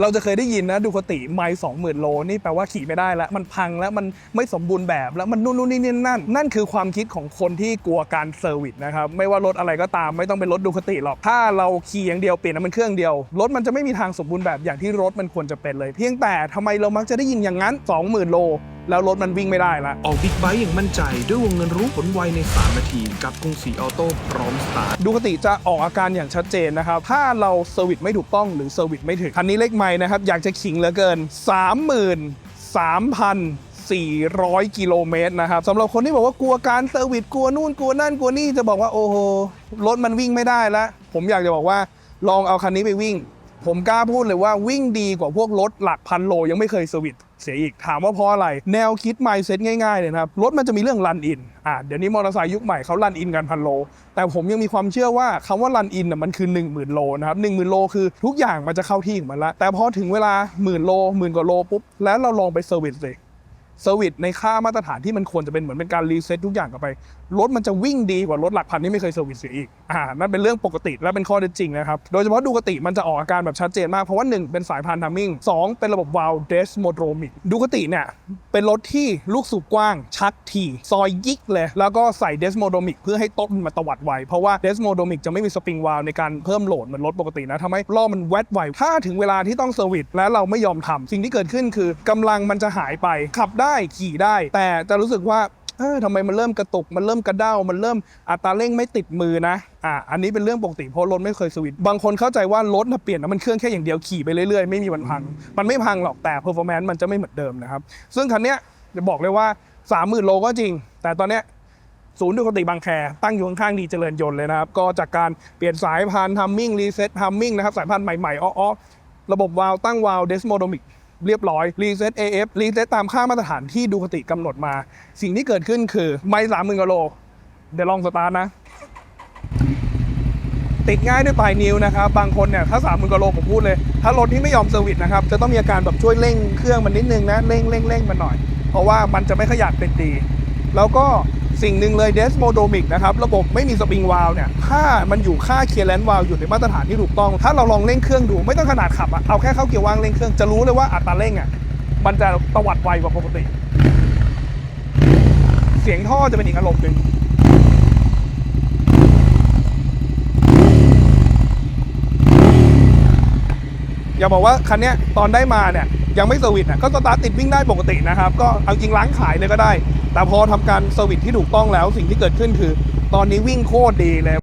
เราจะเคยได้ยินนะดูคติไมล์สองหมื่นโลนี่แปลว่าขี่ไม่ได้แล้วมันพังแล้วมันไม่สมบูรณ์แบบแล้วมันนู่นนู่นนี่นี่นั่นนั่นคือความคิดของคนที่กลัวการเซอร์วิสนะครับไม่ว่ารถอะไรก็ตามไม่ต้องเป็นรถดูคติหรอกถ้าเราขี่อย่างเดียวเปลี่ยนน้ำมันเครื่องเดียวรถมันจะไม่มีทางสมบูรณ์แบบอย่างที่รถมันควรจะเป็นเลย เพียงแต่ทำไมเรามักจะได้ยินอย่างนั้น 20,000 โล แล้วรถมันวิ่งไม่ได้ละ ออกบิ๊กไบค์อย่างมั่นใจด้วยวงเงินรู้ผลไวใน 3 นาที กับกรุงศรีออโต้พร้อมสตาร์ทดูคติจะออกอาการอย่างชัดเจนนะครับ ถ้าเราเซอร์วิสไม่ถูกต้องหรือเซอร์วิสไม่ถึง คันนี้เลขไม่นะครับ อยากจะขิงเหลือเกิน 33,400 กิโลเมตรนะครับสำหรับคนที่บอกว่ากลัวการเซอร์วิสกลัวนู่นกลัวนั่นกลัวนี่จะบอกว่าโอ้โหรถมันวิ่งไม่ได้แล้วผมอยากจะบอกว่าลองเอาคันนี้ไปวิ่ง ผมกล้าพูดเลยว่าวิ่งดีกว่าพวกรถหลักพันโลยังไม่เคยเซอร์วิสเสียอีกถามว่าเพราะอะไร แนวคิดไมซ์เซ็ตง่ายๆเลยนะครับ รถมันจะมีเรื่องรันอินอะเดี๋ยวนี้มอเตอร์ไซค์ยุคใหม่เขารันอินกันพันโล แต่ผมยังมีความเชื่อว่าคำว่ารันอินน่ะมันคือ 1 0,000 โลนะครับหนึ่งหมื่นโลคือทุกอย่างมันจะเข้าที่ของมันละแต่พอถึงเวลาหมื่นโลหมื่นกว่าโลปุ๊บแล้วเราลองไปเซอร์วิสเลย เซอร์วิสในค่ามาตรฐานที่มันควรจะเป็นเหมือนเป็นการรีเซ็ตทุกอย่างกลับไป รถมันจะวิ่งดีกว่ารถหลักพันที่ไม่เคยเซอร์วิสเสียอีกอ่านั่นเป็นเรื่องปกติและเป็นข้อเท็จจริงนะครับ โดยเฉพาะดูกติมันจะออกอาการแบบชัดเจนมาก เพราะว่า 1 เป็นสายพานทัมมิ่ง2เป็นระบบวาล์วเดสโมโดมิกดูกติเนี่ย เป็นรถที่ลูกสูบกว้าง ชักทีซอยยิกเลย แล้วก็ใส่เดสโมโดมิกเพื่อให้ต้นมันตวัดไวเพราะว่าเดสโมโดมิกจะไม่มีสปริงวาล์วในการเพิ่มโหลดเหมือนรถปกตินะทำให้ล้อมันแวดไวถ้าถึงเวลาที่ต้องเซอร์วิสและเราไม่ยอมทำสิ่งที่เกิดขึ้นคือกำลังมันจะหายไปขับได้ได้ขี่ได้ แต่จะรู้สึกว่าเออทำไมมันเริ่มกระตุก มันเริ่มกระเด้า มันเริ่มอัตราเร่งไม่ติดมือนะ อะอันนี้เป็นเรื่องปกติเพราะรถไม่เคยสวิตช์บางคนเข้าใจว่ารถนะเปลี่ยนน้ำมันเครื่องแค่อย่างเดียวขี่ไปเรื่อยๆ ไม่มีวันพัง มันไม่พังหรอก แต่ performance มันจะไม่เหมือนเดิมนะครับ ซึ่งคันเนี้ยจะบอกเลยว่า 30,000 โลก็จริง แต่ตอนเนี้ยศูนย์ดูคติบางแคตั้งอยู่ข้างๆดีเจริญยนต์เลยนะครับ ก็จากการเปลี่ยนสายพานทัมมิ่งรีเซ็ตทัมมิ่งนะครับ สายพานใหม่ๆอ้อๆระบบวาล์วตั้งวาล์วเดสโมโดมิก เรียบร้อยรีเซ็ต AF รีเซ็ตตามค่ามาตรฐานที่ดูคติกำหนดมา สิ่งที่เกิดขึ้นคือ ไม่สามหมื่นกว่าโล เดี๋ยวลองสตาร์ทนะ ติดง่ายด้วยปลายนิ้วนะครับ บางคนเนี่ยถ้าสามหมื่นกว่าโลผมพูดเลย ถ้ารถที่ไม่ยอมเซอร์วิสนะครับ จะต้องมีอาการแบบช่วยเร่งเครื่องมันนิดนึงนะ เร่งเร่งเร่งมันหน่อย เพราะว่ามันจะไม่ขยับเป็นดี แล้วก็ สิ่งหนึ่งเลยเดสโมโดมิกนะครับระบบไม่มีสปริงวาลวเนี่ยถ้ามันอยู่ค่าเคลียร์แลนด์วาลอยู่ในมาตรฐานที่ถูกต้อง ถ้าเราลองเร่งเครื่องดูไม่ต้องขนาดขับอะเอาแค่เข้าเกียร์ว่างเร่งเครื่องจะรู้เลยว่าอัตราเร่งอะมันจะตวัดไวกว่าปกติ เสียงท่อจะเป็นอีกอารมณ์หนึ่งอย่าบอกว่าคันเนี้ยตอนได้มาเนี่ยยังไม่เซอร์วิสอะก็สตาร์ทติดวิ่งได้ปกตินะครับ ก็เอาจริงล้างขายเลยก็ได้ แต่พอทำการเซอร์วิสที่ถูกต้องแล้วสิ่งที่เกิดขึ้นคือ ตอนนี้วิ่งโคตรดีเลย